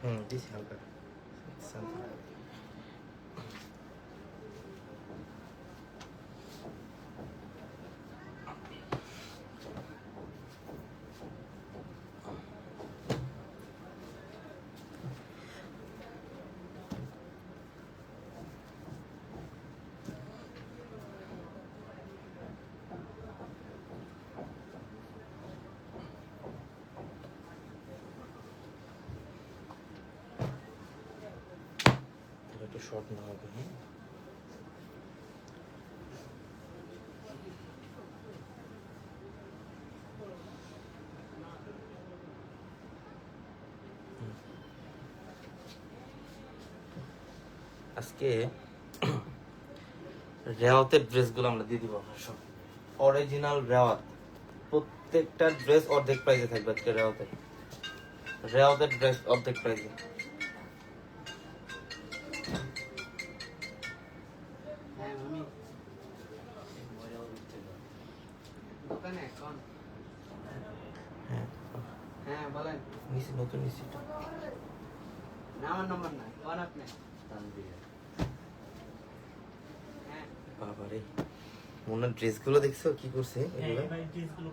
হুম দিছি হালকা Short না হবে আজকে রেওয়াতের ড্রেসগুলো আমরা দিয়ে দিব আমরা সব অরিজিনাল রেওয়াত। প্রত্যেকটা ড্রেস অর্ধেক প্রাইসে থাকবে আজকে রেওয়াতের রেওয়াতের ড্রেস অর্ধেক প্রাইসে বাবারে। মোনার ড্রেসগুলো দেখছ? কি করছে এবার ড্রেসগুলো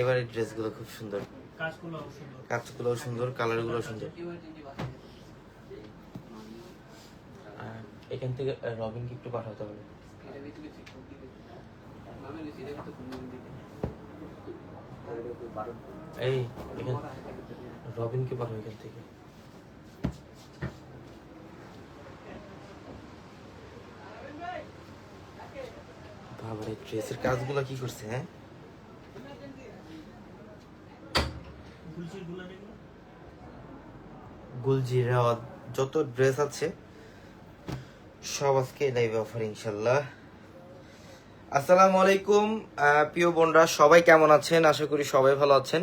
এবারে ড্রেসগুলো খুব সুন্দর। কাজগুলো সুন্দর। কালারগুলো সুন্দর এখান থেকে রবিনকে একটু পাঠাতে হবে। এই রবিনকে পাঠাও এখান থেকে। ড্রেসের কাজগুলো কি করছে হ্যাঁ? গুলজি রেওয়াত যত ড্রেস আছে, সব আজকে লাইভে অফার ইনশাল্লাহ আসসালামু আলাইকুম প্রিয় বোনরা, সবাই কেমন আছেন? আশা করি সবাই ভালো আছেন।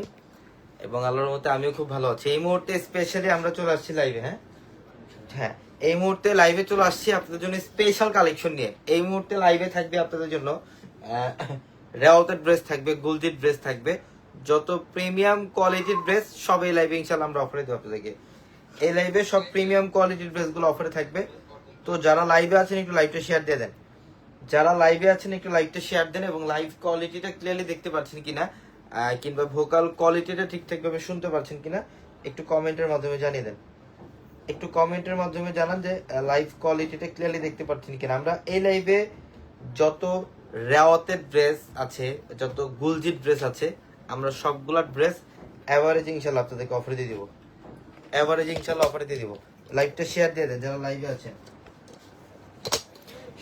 এবং আল্লাহর মতে আমিও খুব ভালো আছি। এই মুহূর্তে স্পেশালি আমরা চলে আসছি লাইভে হ্যাঁ? হ্যাঁ। এই মুহূর্তে লাইভে চলে আসছি আপনাদের জন্য স্পেশাল কালেকশন নিয়ে। এই মুহূর্তে লাইভে থাকবে আপনাদের জন্য রেওয়াতের ড্রেস থাকবে, গুলজির ড্রেস থাকবে। যত প্রিমিয়াম কোয়ালিটির ড্রেস সব এই লাইভে ইনশাল্লাহ আমরা অফারে দেবো আপনাদেরকে। এই লাইভে সব প্রিমিয়াম কোয়ালিটির ড্রেসগুলো অফারে থাকবে। তো যারা লাইভে আছেন, একটু লাইভটা শেয়ার দিয়ে দেন। যারা লাইভে আছেন, একটু লাইভটা শেয়ার দেন এবং লাইভ কোয়ালিটিটা ক্লিয়ারলি দেখতে পাচ্ছেন কিনা কিংবা ভোকাল কোয়ালিটিটা ঠিকঠাকভাবে শুনতে পাচ্ছেন কিনা, একটু কমেন্টের মাধ্যমে জানিয়ে দেন। একটু কমেন্টের মাধ্যমে জানান যে লাইভ কোয়ালিটিটা ক্লিয়ারলি দেখতে পাচ্ছেন কিনা। আমরা এই লাইভে যত রেওয়াতের ড্রেস আছে যত গুলজির ড্রেস আছে আমরা সবগুলা ড্রেস অ্যাভারেজ ইনশাল্লাহ আপনাদেরকে অফারে দিয়ে দিব। অ্যাভারেজ ইনশাল্লাহ অফারে দিয়ে দিব। লাইভটা শেয়ার দিয়ে দেন যারা লাইভে আছেন।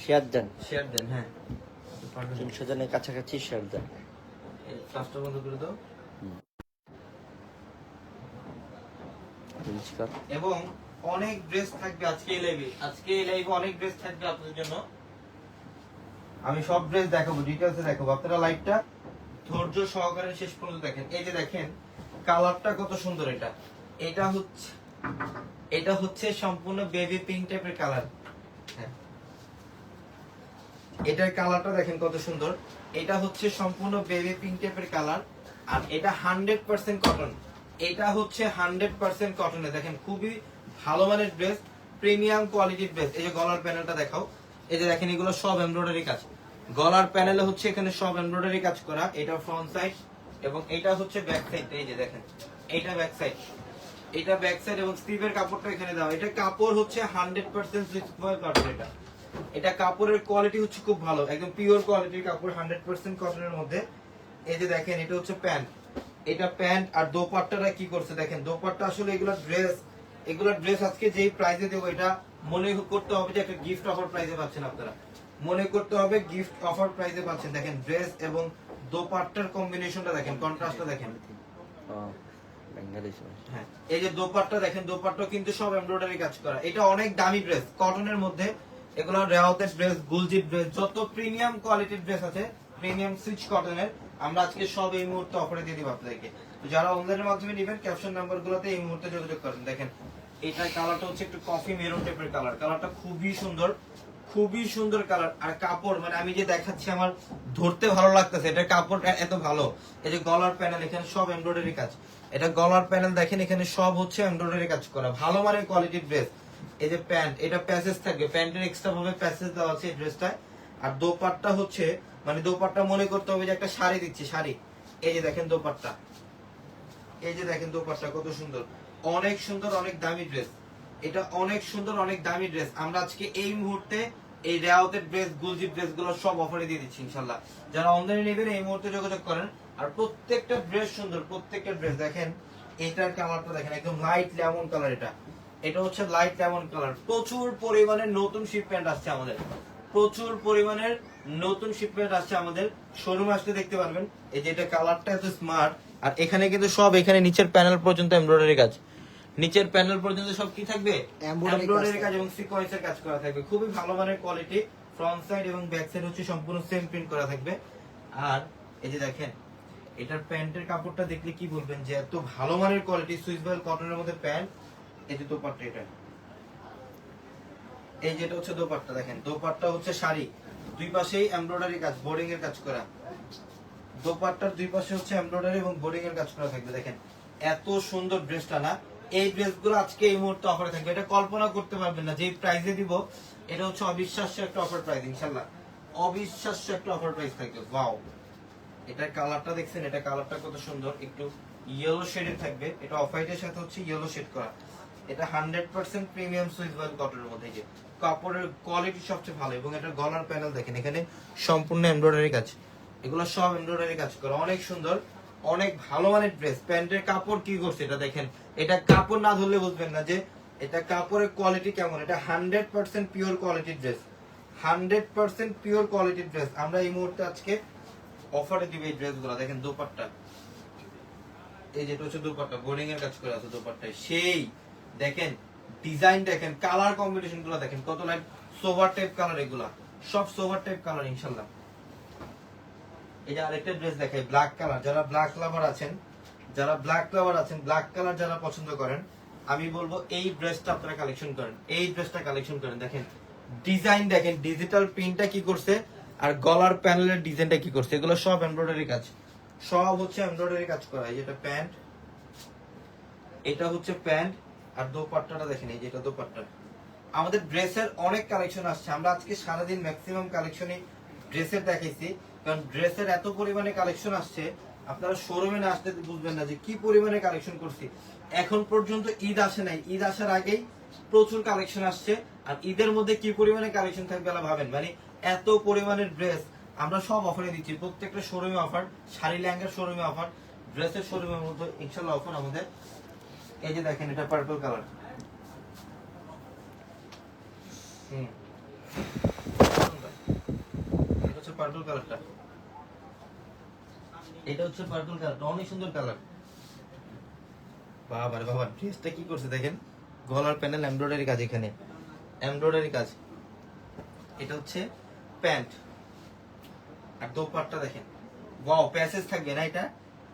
শেয়ার দেন। শেয়ার দেন হ্যাঁ। তিনশো জনের কাছাকাছি শেয়ার দেন। বন্ধ করে দাও। এবং অনেক ড্রেস থাকবে আজকে এই লাইভে আজকে এই লাইভে অনেক ড্রেস থাকবে আপনাদের জন্য। আমি সব ড্রেস দেখাবো ডিটেলসে দেখাবো। আপনারা লাইভটা ধৈর্য সহকারে শেষ পর্যন্ত দেখেন। এই যে দেখেন কালারটা কত সুন্দর এটা। এটা হচ্ছে এটা হচ্ছে সম্পূর্ণ বেবি পিঙ্ক টাইপের কালার এটার কালারটা দেখেন কত সুন্দর। এটা হচ্ছে সম্পূর্ণ বেবি পিঙ্ক টাইপের কালার আর এটা হান্ড্রেড পার্সেন্ট কটন এটা হচ্ছে হান্ড্রেড পার্সেন্ট কটনে দেখেন, খুবই ভালো মানের ড্রেস প্রিমিয়াম কোয়ালিটির ড্রেস এই যে গলার প্যানেলটা দেখাও। এই যে দেখেন, এগুলো সব এমব্রয়ডারি কাজ। গলার প্যানেলে হচ্ছে এখানে সব এমব্রয়ডারি কাজ করা। এটা ফ্রন্ট সাইড এবং এটা হচ্ছে ব্যাক সাইড এই যে দেখেন, এটা ব্যাক সাইড এটা ব্যাক সাইড এবং স্লিভের কাপড়টা এখানে দাও। এটা কাপড় হচ্ছে হান্ড্রেড পার্সেন্ট এটা। এটা কাপড়ের কোয়ালিটি হচ্ছে খুব ভালো। একদম পিওর কোয়ালিটির কাপড় হান্ড্রেড পার্সেন্ট কটনের মধ্যে। এই যে দেখেন, এটা হচ্ছে প্যান্ট এটা প্যান্ট আর দোপাট্টাটা কি করছে দেখেন? দোপাট্টা আসলে এগুলো ড্রেস এগুলো ড্রেস আজকে যেই প্রাইসে দেবো এটা মনে করতে হবে যে একটা গিফট অফার প্রাইসে পাচ্ছেন আপনারা। মনে করতে হবে গিফট অফার প্রাইসে পাচ্ছেন। দেখেন ড্রেস এবং দোপাট্টার কম্বিনেশনটা দেখেন কন্ট্রাস্টটা দেখেন। হ্যাঁ এই যে দোপাট্টা দেখেন দোপাট্টা কিন্তু সব এমব্রয়ডারি কাজ করা। এটা অনেক দামি ড্রেস কটনের মধ্যে। এগুলো রেওয়াতের ড্রেস গুলজির ড্রেস যত প্রিমিয়াম কোয়ালিটির ড্রেস আছে প্রিমিয়াম সুইচ কটনের আমরা আজকে সব এই মুহূর্তে অফারে দিয়ে দিব আপনাদেরকে। যারা অনলাইনের মাধ্যমে নেবেন ক্যাপশন নাম্বার গুলোতে এই মুহূর্তে যোগাযোগ করেন দেখেন এটা কালারটা হচ্ছে একটু কফি মেরুন টাইপের কালার কালারটা খুবই সুন্দর খুবই সুন্দর কালার আর কাপড় মানে আমি যে দেখাচ্ছি, আমার ধরতে ভালো লাগতেছে। এটা কাপড় এত ভালো। এই যে গলার প্যানেল এখানে সব এমব্রয়ডারি কাজ। এটা গলার প্যানেল দেখেন, এখানে সব হচ্ছে এমব্রয়ডারি কাজ করা। ভালো মানের কোয়ালিটির ড্রেস এই যে প্যান্ট, এটা প্যাসেজ থাকবে। প্যান্টের এক্সট্রা ভাবে প্যাসেজ দেওয়া আছে এই ড্রেসটায় আর দোপাট্টা হচ্ছে মানে দোপাট্টা মনে করতে হবে যে একটা শাড়ি দিচ্ছি, শাড়ি। এই যে দেখেন দোপাট্টা। এই যে দেখেন দোপাট্টা কত সুন্দর। অনেক সুন্দর, অনেক দামি ড্রেস এটা অনেক সুন্দর, অনেক দামি ড্রেস আমরা আজকে এই মুহূর্তে এই রেওয়াতের ড্রেস গুলজি ড্রেসগুলো সব অফারে দিয়ে দিচ্ছি, ইনশাল্লাহ। যারা অনলাইনে নেবেন, এই মুহূর্তে যোগাযোগ করেন। আর প্রত্যেকটা ড্রেস সুন্দর, প্রত্যেকটা ড্রেস দেখেন, এটার কালারটা দেখেন, একদম লাইট লেমন কালার এটা। এটা হচ্ছে লাইট লেমন কালার প্রচুর পরিমাণে নতুন শিপমেন্ট আসছে আমাদের। প্রচুর পরিমাণের নতুন শিপমেন্ট আসছে আমাদের। শোরুম আসতে দেখতে পারবেন। এই যে এটা কালারটা এত স্মার্ট আর এখানে কিন্তু সব এখানে নিচের প্যানেল পর্যন্ত এমব্রয়ডারি কাজ। নিচের প্যানেল পর্যন্ত সব কি থাকবে? এমব্রয়ডারি কাজ এবং সিকোয়েন্সের কাজ করা থাকবে। খুবই ভালো মানের কোয়ালিটি ফ্রন্ট সাইড এবং ব্যাক সাইড হচ্ছে সম্পূর্ণ সেম প্রিন্ট করা থাকবে। আর এই যে দেখেন এটার প্যান্টের কাপড়টা দেখলে কি বলবেন যে এত ভালো মানের কোয়ালিটি সুইস বয়েল কটনের মধ্যে প্যান্ট এই যে দোপাট্টা এটা। এই যেটা হচ্ছে দোপাট্টা দেখেন দোপাট্টা হচ্ছে শাড়ি। দুই পাশেই এমব্রয়ডারি কাজ বোর্ডিং এর কাজ করা। দোপাট্টার দুই পাশে হচ্ছে এমব্রয়ডারি এবং বোর্ডিং এর কাজ করা থাকবে। দেখেন, এত সুন্দর ড্রেসটা না? এই ড্রেসগুলো আজকে এই মুহূর্তে অফারে থাকবে। এটা কল্পনা করতে পারবেন না যে প্রাইসে দিব। এটা হচ্ছে অবিশ্বাস্য একটা অফার প্রাইস ইনশাল্লাহ অবিশ্বাস্য একটা অফার প্রাইস থাকবে। ওয়াও এটার কালারটা দেখছেন? এটা কালারটা কত সুন্দর? একটু ইয়েলো শেডের থাকবে। এটা অফ হোয়াইটের সাথে হচ্ছে ইয়েলো শেড করা। এটা hundred percent premium Swiss voile কটনের মধ্যে যে কাপড়ের কোয়ালিটি সবচেয়ে ভালো এবং এটা গলার প্যানেল দেখেন। এখানে সম্পূর্ণ এমব্রয়ডারি কাজ। এগুলো সব এমব্রয়ডারি কাজ করা। অনেক সুন্দর, অনেক ভালো মানের ড্রেস প্যান্টের কাপড় কি করছে এটা দেখেন। এটা কাপড় না ধরলে বুঝবেন না যে এটা কাপড়ের কোয়ালিটি কেমন। এটা হান্ড্রেড পার্সেন্ট পিওর কোয়ালিটির ড্রেস হান্ড্রেড পার্সেন্ট পিওর কোয়ালিটির ড্রেস আমরা এই মুহূর্তে আজকে অফারে দিবে এই ড্রেসগুলো দেখেন দোপাট্টা। এই যেটা হচ্ছে দোপাট্টা। বোর্ডিং এর কাজ করে আছে দোপাট্টায়। সেই, দেখেন ডিজাইন দেখেন কালার কম্বিনেশনগুলো দেখেন। কত লাইট সোভার টাইপ কালার এগুলা। সব সোভার টাইপ কালার ইনশাল্লাহ। যে আরেকটা ড্রেস দেখাই ব্ল্যাক কালার যারা ব্ল্যাক লাভার আছেন, যারা ব্ল্যাক লাভার আছেন ব্ল্যাক কালার যারা পছন্দ করেন, আমি বলব এই ড্রেসটা আপনারা কালেকশন করেন। এই ড্রেসটা কালেকশন করেন। দেখেন ডিজাইন দেখেন ডিজিটাল প্রিন্টটা কি করছে, আর গলার প্যানেলের ডিজাইনটা কি করছে, এগুলো সব এমব্রয়ডারি কাজ। সব হচ্ছে এমব্রয়ডারি কাজ করা। এই যেটা প্যান্ট এটা হচ্ছে প্যান্ট আর দোপাট্টাটা দেখেন, এই যেটা দোপাট্টা। আমাদের ড্রেসের অনেক কালেকশন আসছে। আমরা আজকে সারাদিন ম্যাক্সিমাম কালেকশনই ড্রেসের দেখাইছি। কারণ ড্রেসের এত পরিমাণে কালেকশন আসছে, আপনারা শোরুমে না আসতে বুঝবেন না যে কি পরিমাণে কালেকশন করছি। এখন পর্যন্ত ঈদ আসে নাই। ঈদ আসার আগেই প্রচুর কালেকশন আসছে। আর ঈদের মধ্যে কি পরিমাণে কালেকশন থাকবে ভাবেন? মানে এত পরিমাণের ড্রেস আমরা সব অফারে দিচ্ছি। প্রত্যেকটা শোরুমে অফার শাড়ি ল্যাঙ্গার শোরুমে অফার ড্রেসের শোরুমের মধ্যে ইনশাল্লাহ অফার আমাদের। এই যে দেখেন এটা পার্পল কালার হুম। পার্পল কালারটা এটা হচ্ছে পার্পল কালারটা অনেক সুন্দর কালার বাবা বাবা ড্রেসটা কি করছে দেখেন? গলার প্যানেল এমব্রয়ডারি কাজ এখানে। এমব্রয়ডারি কাজ। এটা হচ্ছে প্যান্ট। আর দোপাট্টা দেখেন। ওয়াও প্যাসেজ থাকবে না এটা?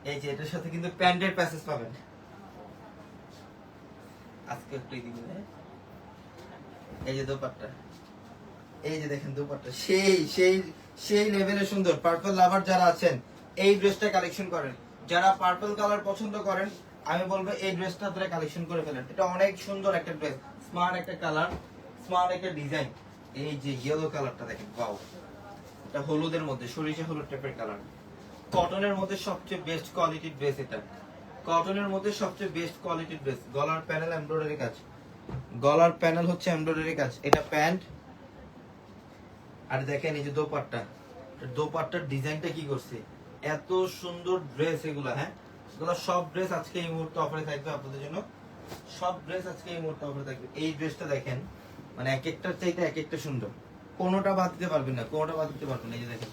এই যে, এটার সাথে কিন্তু প্যান্টের প্যাসেজ পাবেন। আজকে একটু হ্যাঁ? এই যে দোপাট্টা। এই যে দেখেন দোপাট্টা। সেই সেই সেই লেভেলে সুন্দর। পার্পল লাভার যারা আছেন, এই ড্রেসটা কালেকশন করেন। যারা পার্পল কালার পছন্দ করেন, আমি বলব এই ড্রেসটা আপনারা কালেকশন করে ফেলেন। এটা অনেক সুন্দর একটা ড্রেস স্মার্ট একটা কালার স্মার্ট একটা ডিজাইন এই যে ইয়েলো কালারটা দেখেন বাউ এটা হলুদের মধ্যে, সরিষা হলুদ টাইপের কালার কটনের মধ্যে সবচেয়ে বেস্ট কোয়ালিটির ড্রেস এটা। কটনের মধ্যে সবচেয়ে বেস্ট কোয়ালিটির ড্রেস গলার প্যানেল এমব্রয়ডারি কাজ। গলার প্যানেল হচ্ছে এমব্রয়ডারি কাজ। এটা প্যান্ট আর দেখেন এই যে দোপাট্টা দোপাট্টার ডিজাইনটা কি করছে? এত সুন্দর ড্রেস এগুলা হ্যাঁ? এগুলো সব ড্রেস আজকে এই মুহূর্তে অফারে থাকবে আপনাদের জন্য। সব ড্রেস আজকে এই মুহূর্তে অফারে থাকবে। এই ড্রেসটা দেখেন মানে এক একটার চাইতে এক একটা সুন্দর। কোনোটা বাদ দিতে পারবেন না কোনোটা বাদ দিতে পারবেন না। এই যে দেখেন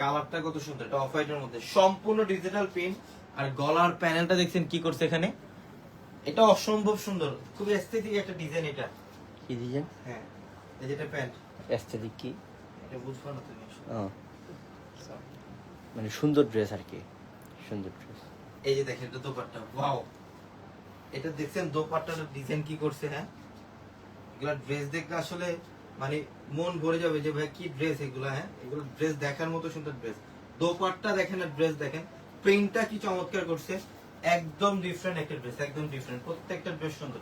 কালারটা কত সুন্দর এটা অফ হোয়াইটের মধ্যে। সম্পূর্ণ ডিজিটাল প্রিন্ট আর গলার প্যানেলটা দেখছেন কি করছে এখানে? এটা অসম্ভব সুন্দর খুব এস্থেটিক একটা ডিজাইন এটা। কি ডিজাইন হ্যাঁ এই যেটা প্যান্ট। অ্যাস্থেটিক কি? মানে সুন্দর ড্রেস আর কি সুন্দর ড্রেস এই যে দেখেন এটা দোপাট্টা ওয়াও এটা দেখছেন দোপাট্টার ডিজাইন কি করছে হ্যাঁ? এগুলা ড্রেস দেখলে আসলে মানে মন ভরে যাবে যে ভাই কি ড্রেস এগুলো হ্যাঁ? এগুলো ড্রেস দেখার মতো সুন্দর ড্রেস দোপাট্টা দেখেন আর ড্রেস দেখেন প্রিন্টটা কি চমৎকার করছে একদম ডিফারেন্ট একটা ড্রেস একদম ডিফারেন্ট প্রত্যেকটা ড্রেস সুন্দর।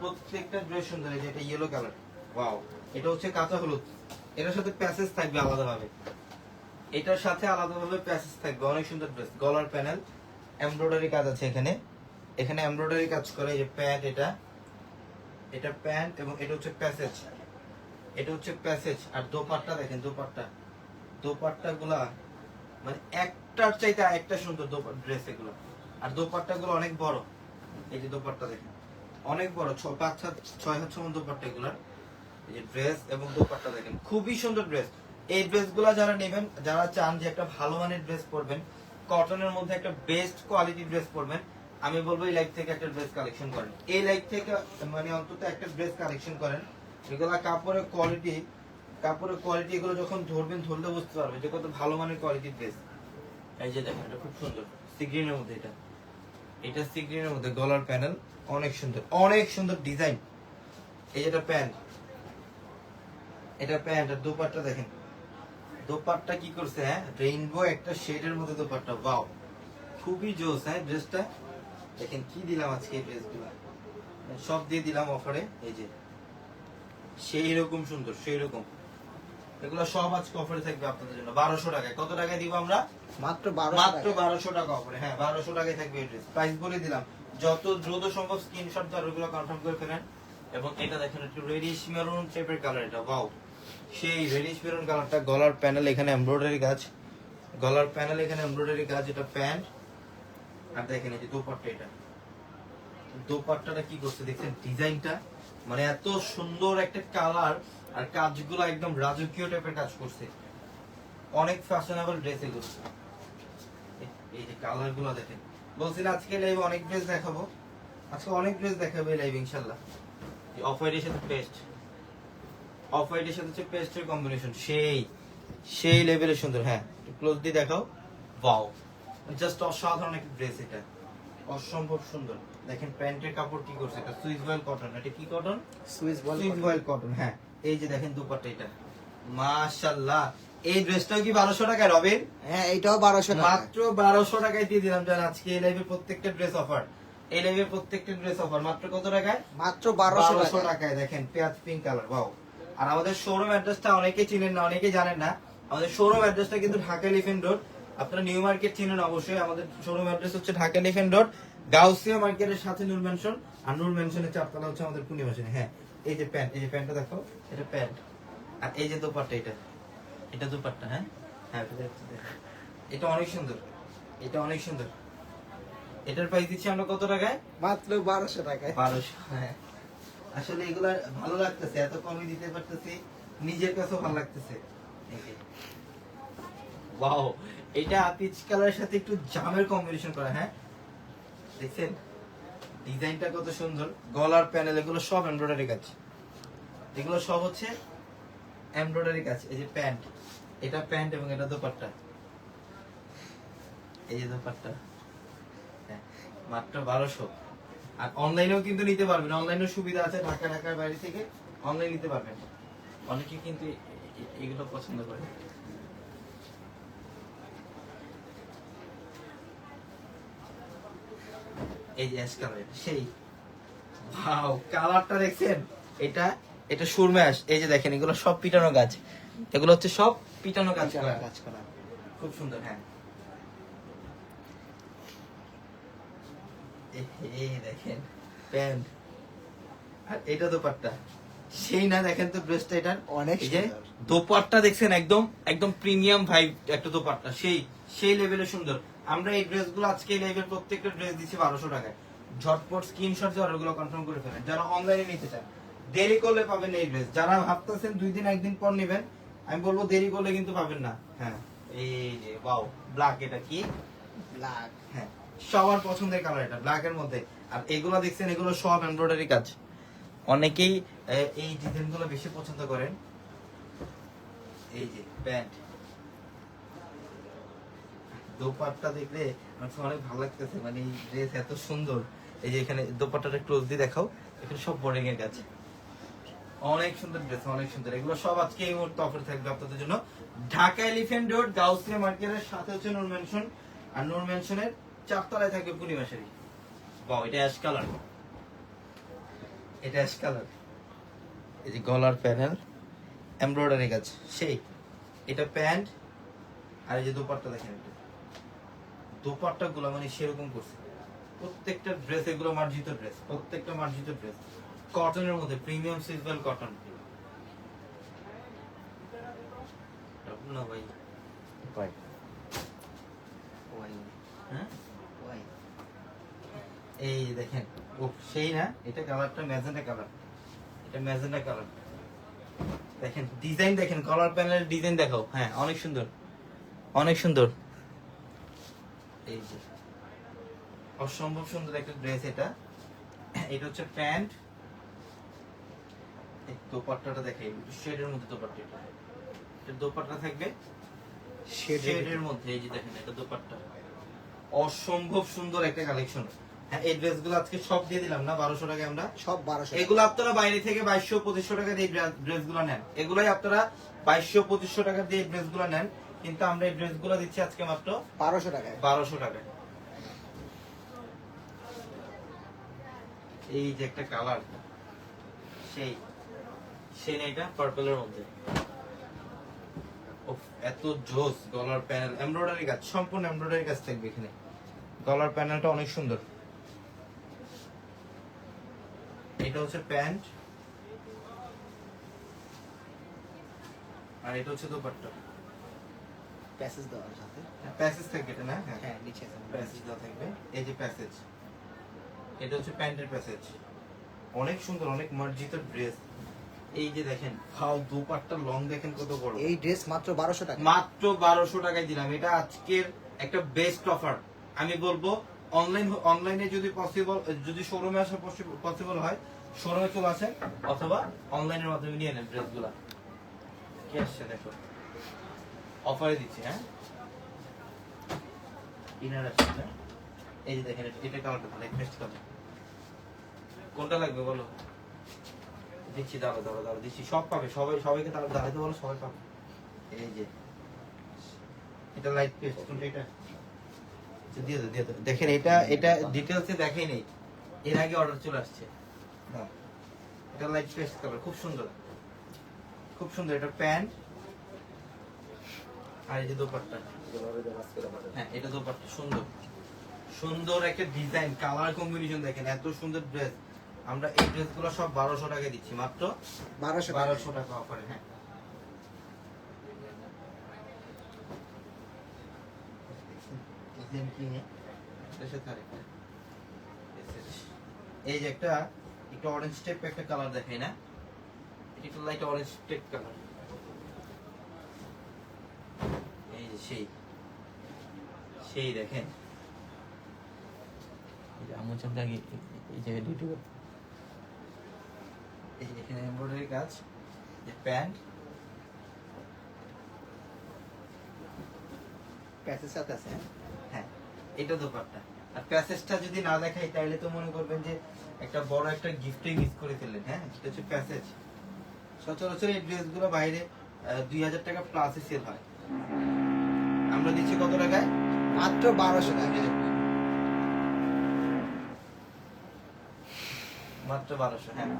প্রত্যেকটা ড্রেস সুন্দর এই যে এটা ইয়েলো কালার ওয়াও এটা হচ্ছে কাঁচা হলুদ। এটার সাথে প্যাসেজ থাকবে আলাদাভাবে। এটার সাথে আলাদাভাবে প্যাসেজ থাকবে। অনেক সুন্দর ড্রেস। গলার প্যানেল, এমব্রয়ডারি কাজ আছে এখানে। এখানে এমব্রয়ডারি কাজ করে যে প্যান্ট এটা। এটা প্যান্ট এবং এটা হচ্ছে প্যাসেজ। এটা হচ্ছে প্যাসেজ। আর দোপাট্টা দেখেন, দোপাট্টা। দোপাট্টা গুলা মানে একটার চাইতে একটা সুন্দর ড্রেস এগুলো। আর দোপাট্টা গুলো অনেক বড়। এই যে দোপাট্টা দেখেন। অনেক বড়। ছ পাঁচ হাত, ছয় হাত সমান দোপাট্টা এগুলার। এই ড্রেস এবং দোপাট্টা দেখেন, খুবই সুন্দর ড্রেস এই ড্রেসগুলো যারা নেবেন, যারা চান যে একটা ভালো মানের ড্রেস পরবেন কটনের মধ্যে একটা বেস্ট কোয়ালিটি ড্রেস পরবেন, আমি বলব এই লাইফ থেকে একটা ড্রেস কালেকশন করেন। এই লাইফ থেকে মানে অন্তত একটা ড্রেস কালেকশন করেন। এগুলা কাপড়ের কোয়ালিটি কাপড়ের কোয়ালিটি এগুলো যখন ধরবেন, ধরলে বুঝতে পারবেন যে কত ভালো মানের কোয়ালিটির ড্রেস এই যে দেখেন, এটা খুব সুন্দর। সিগ্রিনের মধ্যে এটা। এটা সিগ্রিনের মধ্যে গলার প্যানেল অনেক সুন্দর অনেক সুন্দর ডিজাইন এই যেটা প্যান্ট এটা প্যান্ট আর দোপাট্টা দেখেন। দোপাট্টা কি করছে হ্যাঁ? রেইনবো একটা শেডের মধ্যে দোপাট্টা ওয়াও খুবই জোস হ্যাঁ ড্রেসটা দেখেন কি দিলাম আজকে এই ড্রেসগুলো সব দিয়ে দিলাম অফারে এই যে। সেই রকম সুন্দর সেই রকম এগুলো সব আজকে অফারে থাকবে আপনাদের জন্য। বারোশো টাকায়। কত টাকায় দিব আমরা? মাত্র মাত্র বারোশো টাকা অফারে হ্যাঁ বারোশো টাকায় থাকবে এই ড্রেস প্রাইস বলে দিলাম। যত দ্রুত সম্ভব স্ক্রিনশট দিয়ে ওগুলো কনফার্ম করে ফেলেন। এবং এটা দেখেন একটু রেডিশ মেরুন টাইপের কালার এটা ওয়াও সেই রেডিশ মেরুন কালারটা গলার প্যানেল এখানে এমব্রয়ডারি কাজ গলার প্যানেল এখানে এমব্রয়ডারি কাজ এটা প্যান্ট। আর দেখেন এই যে দোপাট্টা এটা। দোপাট্টাটা কি করছে দেখছেন? ডিজাইনটা মানে এত সুন্দর একটা কালার আর কাজগুলো একদম রাজকীয় টাইপের কাজ করছে। অনেক ফ্যাশনেবল ড্রেস এগুলো। এই- যে কালারগুলো দেখেন। বলছি আজকে লাইভ অনেক ড্রেস দেখাবো। আজকে অনেক ড্রেস দেখাবে লাইভ ইনশাল্লাহ। অফ হোয়াইটের সাথে পেস্ট অফ হোয়াইটের সাথে হচ্ছে পেস্টের কম্বিনেশন সেই সেই লেভেলের সুন্দর হ্যাঁ। ক্লোজলি দেখাও। ওয়াও জাস্ট অসাধারণ একটা ড্রেস এটা। অসম্ভব সুন্দর। দেখেন প্যান্টের কাপড় কি করছে এটা সুইস বয়েল কটন এটা কি কটন সুইস বয়েল কটন হ্যাঁ। এই যে দেখেন দুপাট্টা এটা। মাশাআল্লাহ! এই ড্রেসটাও কি বারোশো টাকায় রবিন? হ্যাঁ এইটাও বারোশো মাত্র বারোশো টাকায় দিয়ে দিলাম জান আজকে এই লাইভের প্রত্যেকটা ড্রেস অফার এই লাইভের প্রত্যেকটা ড্রেস অফার মাত্র কত টাকায়? মাত্র বারোশো বারোশো টাকায়। দেখেন পেঁয়াজ পিঙ্ক কালার বাও আর আমাদের শোরুম অ্যাড্রেসটা অনেকে চিনেন না অনেকে জানেন না। আমাদের শোরুম অ্যাড্রেসটা কিন্তু ঢাকা এলিফেন্ট রোড আপনারা নিউ মার্কেট চিনেন অবশ্যই। আমাদের শোরুম অ্যাড্রেস হচ্ছে ঢাকা এলিফেন্ট রোড গাউসিয়া মার্কেটের সাথে নূর ম্যানশন আর নূর ম্যানশনের চারতলা হচ্ছে আমাদের পূর্ণিমাসনে হ্যাঁ এই যে প্যান্ট এই যে প্যান্টটা দেখো এটা প্যান্ট আর এই যে দোপাট্টা এটা এটা দোপাট্টা হ্যাঁ? হ্যাঁ। এটা অনেক সুন্দর এটা অনেক সুন্দর। এটার প্রাইস দিচ্ছি আমরা কত টাকায়? মাত্র বারোশো টাকায়। বারোশো হ্যাঁ। আসলে এগুলা ভালো লাগতেছে এত কমই দিতে পারতেছি নিজের কাছেও ভালো লাগতেছে। ওয়াও এটা পিচ কালারের সাথে একটু জামের কম্বিনেশন করা হ্যাঁ? দেখছেন? ডিজাইনটা কত সুন্দর গলার প্যানেল এগুলো সব এমব্রয়ডারি কাজ। এগুলো সব হচ্ছে এমব্রয়ডারি কাজ এই যে প্যান্ট। এটা প্যান্ট এবং এটা দোপাট্টা। এই যে দোপাট্টা। হ্যাঁ, মাত্র বারোশো। আর অনলাইনেও কিন্তু নিতে পারবেন। অনলাইনেও সুবিধা আছে ঢাকা ঢাকার বাইরে থেকে অনলাইন নিতে পারবেন। অনেকে কিন্তু এগুলো পছন্দ করে। এই যে অ্যাশ কালার সেই। ভাও কালারটা দেখছেন? এটা এটা সুরম্যাশ এই যে দেখেন এগুলো সব পিটানো গাছ। এগুলো হচ্ছে সব পিটানো গাছ করা। কাজ করা। খুব সুন্দর হ্যাঁ। এই দেখেন প্যান্ট। আর এটা দোপাট্টা। সেই না দেখেন তো ড্রেসটা এটার অনেক এই যে। দোপাট্টা দেখছেন একদম একদম প্রিমিয়াম ভাইব একটা দোপাট্টা। সেই সেই লেভেলের সুন্দর। আমরা এই ড্রেসগুলো আজকে এই লেভেল প্রত্যেকটা ড্রেস দিচ্ছি বারোশো টাকায়। ঝটপট স্ক্রিনশট দিয়ে অর্ডারগুলো কনফার্ম করে ফেলেন। যারা অনলাইনে নিতে চান দেরি করলে পাবেন এই ড্রেস যারা ভাবতেছেন দুই দিন একদিন পর নেবেন আমি বলব দেরি করলে কিন্তু পাবেন না। হ্যাঁ এই যে ওয়াও ব্ল্যাক এটা কি? ব্ল্যাক হ্যাঁ সবার পছন্দের কালার এটা ব্ল্যাক এর মধ্যে। আর এগুলো দেখছেন, এগুলো সব এমব্রয়ডারি কাজ। অনেকেই এই ডিজাইনগুলো বেশি পছন্দ করেন। এই যে, প্যান্ট। দোপাট্টা দেখলে আমার কাছে অনেক ভালো লাগতেছে মানে এই ড্রেস এত সুন্দর। এই যে এখানে দোপাট্টাটা ক্লোজ দিয়ে দেখাও, এখানে সব বোর্ডিং এর কাজ। অনেক সুন্দর ড্রেস অনেক সুন্দর। এগুলো সব আজকে এই মুহূর্তে অফার থাকবে আপনাদের জন্য। ঢাকা এলিফ্যান্ট রোড গাউসিয়া মার্কেটের সাথে হচ্ছে নূর মেনশন আর নূর মেনশনের চারতলায় থাকবে পূর্ণিমা শাড়ি বাহ এটা অ্যাশ কালার এটা অ্যাশ কালার এই যে গলার প্যানেল এমব্রয়ডারি কাজ সেই। এটা প্যান্ট আর এই যে দোপাট্টা দেখেন এটা দোপাট্টা গুলো মানে সেরকম করছে। প্রত্যেকটা ড্রেস এগুলো মার্জিত ড্রেস প্রত্যেকটা মার্জিত ড্রেস কটনের মধ্যে প্রিমিয়াম সিজনাল কটন না ভাই. ওয়াই হ্যাঁ? এই দেখেন ও সেই না এটা কালারটা ম্যাজেন্টা কালার। এটা ম্যাজেন্টা কালার। দেখেন ডিজাইন দেখেন কলার প্যানেলের ডিজাইন দেখাও। হ্যাঁ অনেক সুন্দর। অনেক সুন্দর। এই যে অসম্ভব সুন্দর একটা ড্রেস এটা। এটা হচ্ছে প্যান্ট। দোপাট্টাটা দেখাই শেডের মধ্যে দোপাট্টা এটা। এটা দোপাট্টা থাকবে? শেডের মধ্যে এই যে দেখেন এটা দোপাট্টা। অসম্ভব সুন্দর একটা কালেকশন এই ড্রেসগুলো আজকে সব দিয়ে দিলাম না? বারোশো টাকা আমরা? সব বারোশো এগুলো আপনারা বাইরে থেকে বাইশশো পঁচিশশো টাকা দিয়ে ড্রেসগুলো নেন। এগুলাই আপনারা বাইশশো পঁচিশশো টাকা দিয়ে ড্রেসগুলো নেন। কিন্তু আমরা এই ড্রেসগুলো দিচ্ছি আজকে মাত্র বারোশো টাকায়। বারোশো টাকা এই যে একটা কালার সেই সেই না এটা পার্পলের মধ্যে। এত জোস গলার প্যানেল এমব্রয়ডারি কাজ সম্পূর্ণ এমব্রয়ডারি কাজ থাকবে এখানে। গলার প্যানেলটা অনেক সুন্দর। এটা হচ্ছে প্যান্ট। আর এটা হচ্ছে দোপাট্টা। প্যাসেজ দেওয়ার সাথে। প্যাসেজ থাকবে এটা না? হ্যাঁ। হ্যাঁ নিচে প্যাসেজ দেওয়া থাকবে। এই যে প্যাসেজ এটা হচ্ছে প্যান্টের প্যাসেজ। অনেক সুন্দর অনেক মার্জিত ড্রেস। এই যে দেখেন ফাও দুপাট্টা লং দেখেন কত বড়। এই ড্রেস মাত্র বারোশো টাকা। মাত্র বারোশো টাকায় দিলাম। এটা আজকের একটা বেস্ট অফার আমি বলব অনলাইন অনলাইনে যদি পসিবল যদি শোরুমে আসা পসিবল হয় শোরুমে চলে আসেন অথবা অনলাইনের মাধ্যমে নিয়ে নেন ড্রেসগুলা কি আসছে দেখো? অফারে দিচ্ছি হ্যাঁ? ইনার আসছে এই যে দেখেন এটা- কালারটা ভালো বেস্ট কালার কোনটা লাগবে বলো? দিচ্ছি দাঁড়ো দাঁড়ো দাঁড়ো দিচ্ছি। সব পাবে সবাই সবাইকে তারা দাঁড়াতে বলো সবাই পাবে। এই যে। এটা লাইট পেস্ট কোনটা এটা? আচ্ছা, দিয়ে দাও দিয়ে দাও। দেখেন এটা এটা ডিটেলসে দেখাই নেই। এর আগে অর্ডার চলে আসছে। দাও। এটা লাইট পেস্ট কালার খুব সুন্দর। খুব সুন্দর এটা প্যান্ট। আর এই যে দোপাট্টা। হ্যাঁ এটা দোপাট্টা সুন্দর। সুন্দর একটা ডিজাইন কালার কম্বিনেশন দেখেন এত সুন্দর ড্রেস আমরা এই ড্রেসগুলো সব বারোশো টাকা দিচ্ছি মাত্র বারোশো বারোশো টাকা অফারে হ্যাঁ। এই যে একটা একটু অরেঞ্জ টাইপ একটা কালার দেখাই না। এটা একটু লাইট অরেঞ্জ টাইপ কালার এই যে সেই। সেই দেখেন। এই যে আমার চান্দা আগে এই- জায়গায় ডিউটি এই যে এখানে এমব্রয়ডারি কাজ। যে প্যান্ট। প্যাসেজ সাথে আছে হ্যাঁ? হ্যাঁ এটা দোপাট্টা। আর প্যাসেজটা যদি না দেখাই তাহলে তো মনে করবেন যে একটা বড় একটা গিফটই মিস করে ফেললেন হ্যাঁ? এটা হচ্ছে প্যাসেজ সচরাচর এই ড্রেসগুলো বাইরে দুই হাজার টাকা প্লাসে সেল হয়। আমরা দিচ্ছি কত টাকায়? মাত্র বারোশো টাকা। মাত্র বারোশো হ্যাঁ?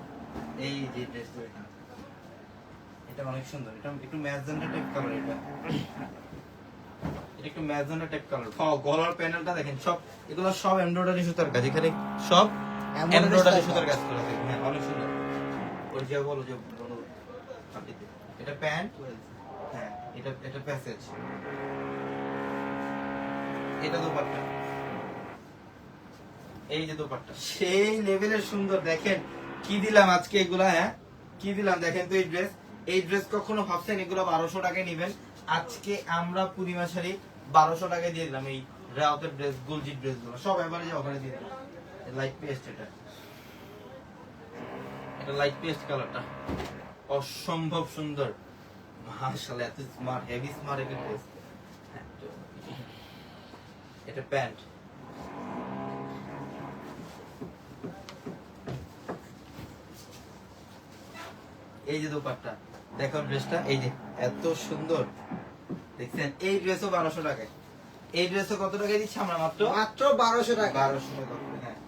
এই যে এখানে। এটা অনেক সুন্দর। এটা একটু ম্যাজেন্ডা টাইপ কালার এটা। এটা একটু ম্যাজেন্ডা টাইপ কালার গলার প্যানেলটা দেখেন, সব এগুলো সব এমব্রয়ডারি সুতার কাজ। এখানে সব এমব্রয়ডারি সুতার কাজ করা থাকে হ্যাঁ অনেক সুন্দর। ওর যে বলো যে বলো, আপনি দে। এটা প্যান্ট? হ্যাঁ এটা এটা প্যাসেজ। এটা দোপাট্টা। এই যে দোপাট্টা। সেই লেভেলের সুন্দর। দেখেন কি দিলাম আজকে এগুলা হ্যাঁ? কি দিলাম? দেখেন তো এই ড্রেস এই ড্রেস কখনো ভাবছেন এগুলো বারোশো টাকায় নেবেন? আজকে আমরা পূর্ণিমা শাড়ি বারোশো টাকায় দিয়ে দিলাম এই রাউতের ড্রেস গুলজির ড্রেসগুলো সব এভারেজ অফারে দিয়ে দিলাম। লাইট পেস্ট এটা। এটা লাইট পেস্ট কালারটা অসম্ভব সুন্দর। মাশাআল্লাহ এত স্মার্ট হেভি স্মার্ট একটা ড্রেস এটা প্যান্ট। এই যে দোপাট্টা দেখো ড্রেসটা এই যে এত সুন্দর। দেখছেন? এই ড্রেসও বারোশো টাকায়। এই ড্রেসও কত টাকায় দিচ্ছি আমরা মাত্র? মাত্র বারোশো টাকা বারোশো টাকা করে, হ্যাঁ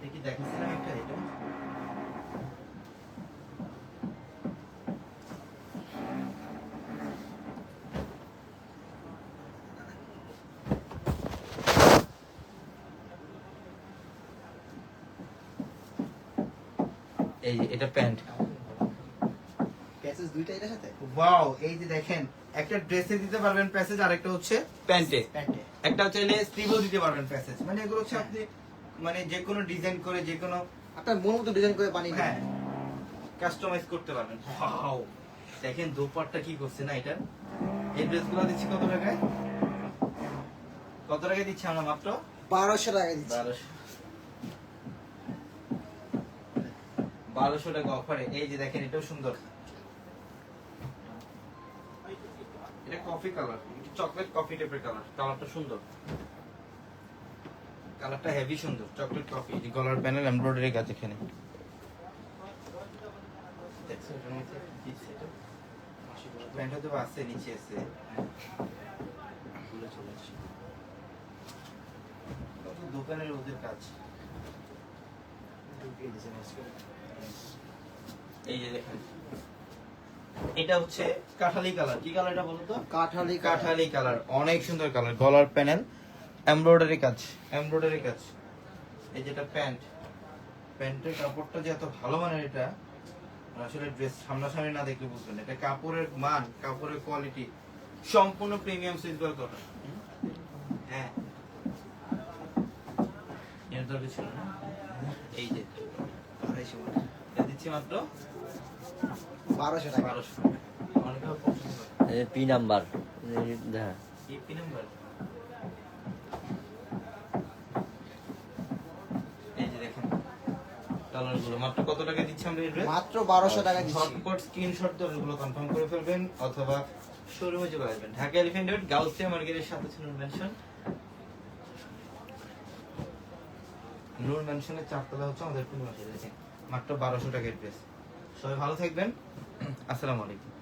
দেখি দেখাচ্ছিলাম একটা এটা এই যে এটা প্যান্ট। প্যাচেস দুইটা এটার সাথে? ওয়াও এই যে দেখেন একটা ড্রেসে দিতে পারবেন প্যাসেজ আরেকটা হচ্ছে প্যান্টে। প্যান্টে। একটা হচ্ছে এনে স্লিভও দিতে পারবেন প্যাসেজ মানে এগুলো হচ্ছে আপনি মানে যে কোনো ডিজাইন করে যে কোনো আপনার মন মতো ডিজাইন করে বানিয়ে হ্যাঁ। কাস্টমাইজ করতে পারবেন। ওয়াও দেখেন দোপাট্টা কি করছে না এটা এই ড্রেসগুলো দিচ্ছি কত টাকায়? কত টাকায় দিচ্ছি আমরা মাত্র? বারোশো টাকা দিচ্ছি। বারোশো। বারোশো টাকা অফারে এই যে দেখেন এটাও সুন্দর। এটা কফি কালার চকলেট কফি টাইপের কালার কালারটা সুন্দর। কালারটা হেভি সুন্দর চকলেট কফি যে গলার প্যানেল এমব্রয়ডারি কাজ এখানে? প্যান্টটা তো আছে নিচে আছে। দোকানের ওদের কাজ? এই যে দেখেন। এটা হচ্ছে কাঠালি কালার। কি কালার এটা বলো তো? কাঠালি কাঠালি কালার। অনেক সুন্দর কালার। গলার প্যানেল। এমব্রয়ডারি কাজ। এমব্রয়ডারি কাজ। এই যেটা প্যান্ট। প্যান্টের কাপড়টা যে এত ভালো মানের এটা আসলে ড্রেস সামনাসামনি না দেখলে বুঝবেন এটা কাপড়ের মান কাপড়ের কোয়ালিটি সম্পূর্ণ প্রিমিয়াম সিজবাল কটন হ্যাঁ। এর দরকার ছিল না। এই যে। আড়াইশো দিচ্ছি মাত্র? বারোশো টাকা। বারোশো অনেকে পি নাম্বার। হ্যাঁ ইপি নাম্বার? এই যে দেখেন কালারগুলো মাত্র কত টাকা দিচ্ছি আমরা এই মাত্র বারোশো টাকা দিচ্ছি। ঝটপট স্ক্রিনশট ধরে কনফার্ম করে ফেলবেন অথবা শোরুমে চলে আসবেন ঢাকা এলিফেন্ট রোড গাউসিয়া মার্কেটের সাথে ছিল মেনশন নূর মেনশনের চারতলা হচ্ছে আমাদের পূর্ণ মাত্র বারোশো টাকার ড্রেস সবাই ভালো থাকবেন। আসসালামু আলাইকুম।